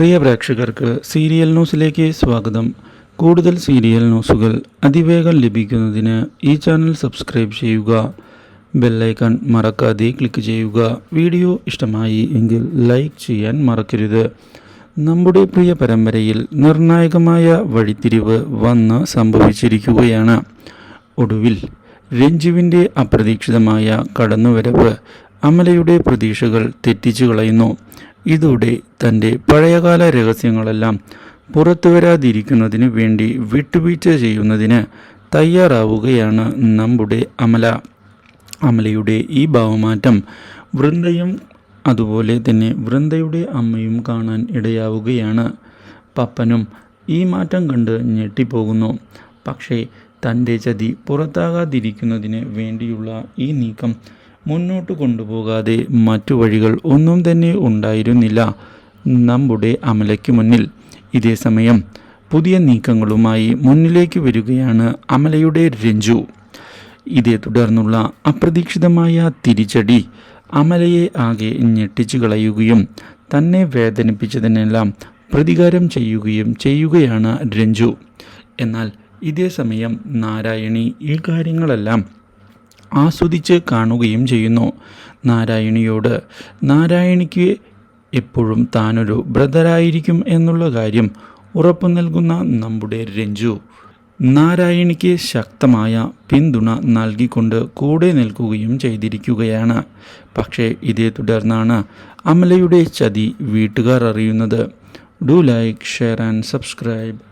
പ്രിയ പ്രേക്ഷകർക്ക് സീരിയൽ ന്യൂസിലേക്ക് സ്വാഗതം. കൂടുതൽ സീരിയൽ ന്യൂസുകൾ അതിവേഗം ലഭിക്കുന്നതിന് ഈ ചാനൽ സബ്സ്ക്രൈബ് ചെയ്യുക. ബെല്ലൈക്കൺ മറക്കാതെ ക്ലിക്ക് ചെയ്യുക. വീഡിയോ ഇഷ്ടമായി എങ്കിൽ ലൈക്ക് ചെയ്യാൻ മറക്കരുത്. നമ്മുടെ പ്രിയ പരമ്പരയിൽ നിർണായകമായ വഴിത്തിരിവ് വന്ന് സംഭവിച്ചിരിക്കുകയാണ്. ഒടുവിൽ രഞ്ജുവിന്റെ അപ്രതീക്ഷിതമായ കടന്നുവരവ് അമലയുടെ പ്രതീക്ഷകൾ തെറ്റിച്ചു കളയുന്നു. ഇതോടെ തന്റെ പഴയകാല രഹസ്യങ്ങളെല്ലാം പുറത്തുവരാതിരിക്കുന്നതിന് വേണ്ടി വിട്ടുവീഴ്ച ചെയ്യുന്നതിന് തയ്യാറാവുകയാണ് നമ്മുടെ അമല. അമലയുടെ ഈ ഭാവമാറ്റം വൃന്ദയും അതുപോലെ തന്നെ വൃന്ദയുടെ അമ്മയും കാണാൻ ഇടയാവുകയാണ്. പപ്പനും ഈ മാറ്റം കണ്ട് ഞെട്ടിപ്പോകുന്നു. പക്ഷേ തന്റെ ചതി പുറത്താകാതിരിക്കുന്നതിന് വേണ്ടിയുള്ള ഈ നീക്കം മുന്നോട്ട് കൊണ്ടുപോകാതെ മറ്റു വഴികൾ ഒന്നും തന്നെ ഉണ്ടായിരുന്നില്ല നമ്മുടെ അമലയ്ക്ക് മുന്നിൽ. ഇതേ സമയം പുതിയ നീക്കങ്ങളുമായി മുന്നിലേക്ക് വരികയാണ് അമലയുടെ രഞ്ജു. ഇതേ തുടർന്നുള്ള അപ്രതീക്ഷിതമായ തിരിച്ചടി അമലയെ ആകെ ഞെട്ടിച്ചു കളയുകയും തന്നെ വേദനിപ്പിച്ചതിനെല്ലാം പ്രതികാരം ചെയ്യുകയും ചെയ്യുകയാണ് രഞ്ജു. എന്നാൽ ഇതേ സമയം നാരായണി ഈ കാര്യങ്ങളെല്ലാം ആസ്വദിച്ച് കാണുകയും ചെയ്യുന്നു. നാരായണിയോട് നാരായണിക്ക് എപ്പോഴും താനൊരു ബ്രദറായിരിക്കും എന്നുള്ള കാര്യം ഉറപ്പു നൽകുന്ന നമ്മുടെ രഞ്ജു. നാരായണിക്ക് ശക്തമായ പിന്തുണ നൽകിക്കൊണ്ട് കൂടെ നിൽക്കുകയും ചെയ്തിരിക്കുകയാണ്. പക്ഷേ ഇതേ തുടർന്നാണ് അമലയുടെ ചതി വീട്ടുകാർ അറിയുന്നത്. Do like share and subscribe.